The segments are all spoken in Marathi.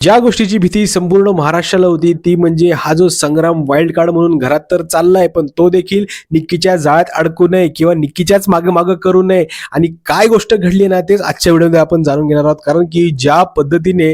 ज्या गोष्टीची भीती संपूर्ण महाराष्ट्राला होती ती म्हणजे हा जो संग्राम वाईल्ड कार्ड म्हणून घरात तर चाललाय पण तो देखील निक्कीच्या जाळ्यात अडकू नये किंवा निक्कीच्याच मागे मागं करू नये. आणि काय गोष्ट घडली ना तेच आजच्या व्हिडिओमध्ये आपण जाणून घेणार आहोत. कारण की ज्या पद्धतीने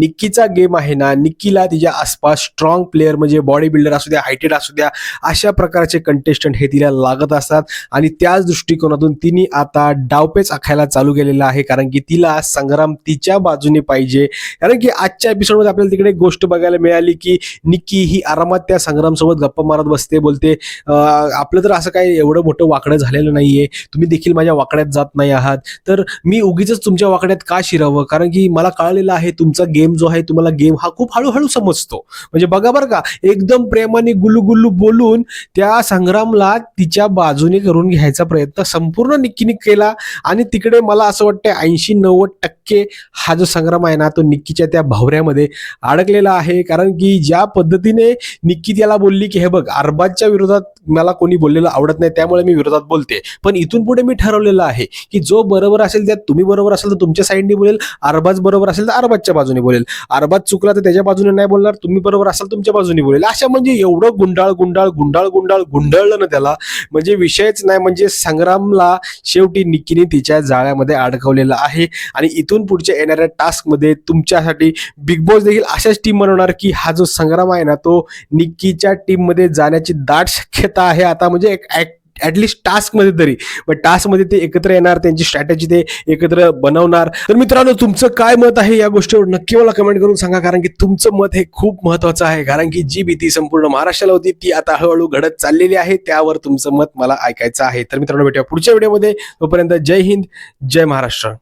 निक्कीचा गेम आहे ना निक्कीला तिच्या आसपास स्ट्रॉंग प्लेअर म्हणजे बॉडी बिल्डर असू द्या हायटेड असू द्या अशा प्रकारचे कंटेस्टंट हे तिला लागत असतात. आणि त्याच दृष्टिकोनातून तिने आता डावपेच आखायला चालू केलेला आहे. कारण की तिला संग्राम तिच्या बाजूने पाहिजे. कारण की आजच्या एपिसोडमध्ये आपल्याला तिकडे एक गोष्ट बघायला मिळाली की निक्की ही आरामात त्या संग्रामसोबत गप्पा मारत बसते बोलते. आपलं तर असं काय एवढं मोठं वाकडं झालेलं नाहीये. तुम्ही देखील माझ्या वाकड्यात जात नाही आहात. तर मी उगीच तुमच्या वाकड्यात का शिरावं? कारण की मला कळलेलं आहे तुमचा गेम जो आहे तुम्हाला गेम हा खूप हळूहळू समजतो. म्हणजे बघा बरं का एकदम प्रेमाने गुल्लू गुल्लू बोलून त्या संग्रामला तिच्या बाजूने करून घ्यायचा प्रयत्न संपूर्ण निक्कीने केला. आणि तिकडे मला असं वाटतं ऐंशी नव्वद टक्के हा जो संग्राम आहे ना तो निक्कीच्या त्या भावऱ्या भावऱ्यामध्ये अडकलेला आहे. कारण की ज्या पद्धतीने निक्की त्याला बोलली की हे बघ अरबाजच्या विरोधात मला कोणी बोललेलं आवडत नाही त्यामुळे मी विरोधात बोलते. पण इथून पुढे मी ठरवलेलं आहे की जो बरोबर असेल त्यात तुम्ही बरोबर असेल तर तुमच्या साईडने बोलेल अरबाज बरोबर असेल तर अरबाजच्या बाजूने बोलेल. अरबाज चुकला तर त्याच्या बाजूने नाही बोलणार तुम्ही बरोबर असाल तुमच्या बाजूने बोलेल. अशा म्हणजे एवढं गुंडाळ गुंडाळ गुंडाळ गुंडाळ गुंडाळलं ना त्याला. म्हणजे विषयच नाही म्हणजे संग्रामला शेवटी निक्कीने तिच्या जाळ्यामध्ये अडकवलेलं आहे. आणि इथून पुढच्या येणाऱ्या टास्कमध्ये तुमच्यासाठी बिग बॉस देखील अशाच टीम बनवणार की हा जो संग्राम आहे ना तो निक्कीच्या टीममध्ये जाण्याची दाट शक्यता आहे. आता म्हणजे एक ऍटलिस्ट टास्कमध्ये तरी. मग टास्कमध्ये ते एकत्र येणार त्यांची स्ट्रॅटेजी ते एकत्र बनवणार. तर मित्रांनो तुमचं काय मत आहे या गोष्टीवर नक्की मला कमेंट करून सांगा कारण की तुमचं मत हे खूप महत्वाचं आहे. कारण की जी भीती संपूर्ण महाराष्ट्राला होती ती आता हळूहळू घडत चाललेली आहे. त्यावर तुमचं मत मला ऐकायचं आहे. तर मित्रांनो भेटूया पुढच्या व्हिडिओमध्ये तोपर्यंत जय हिंद जय महाराष्ट्र.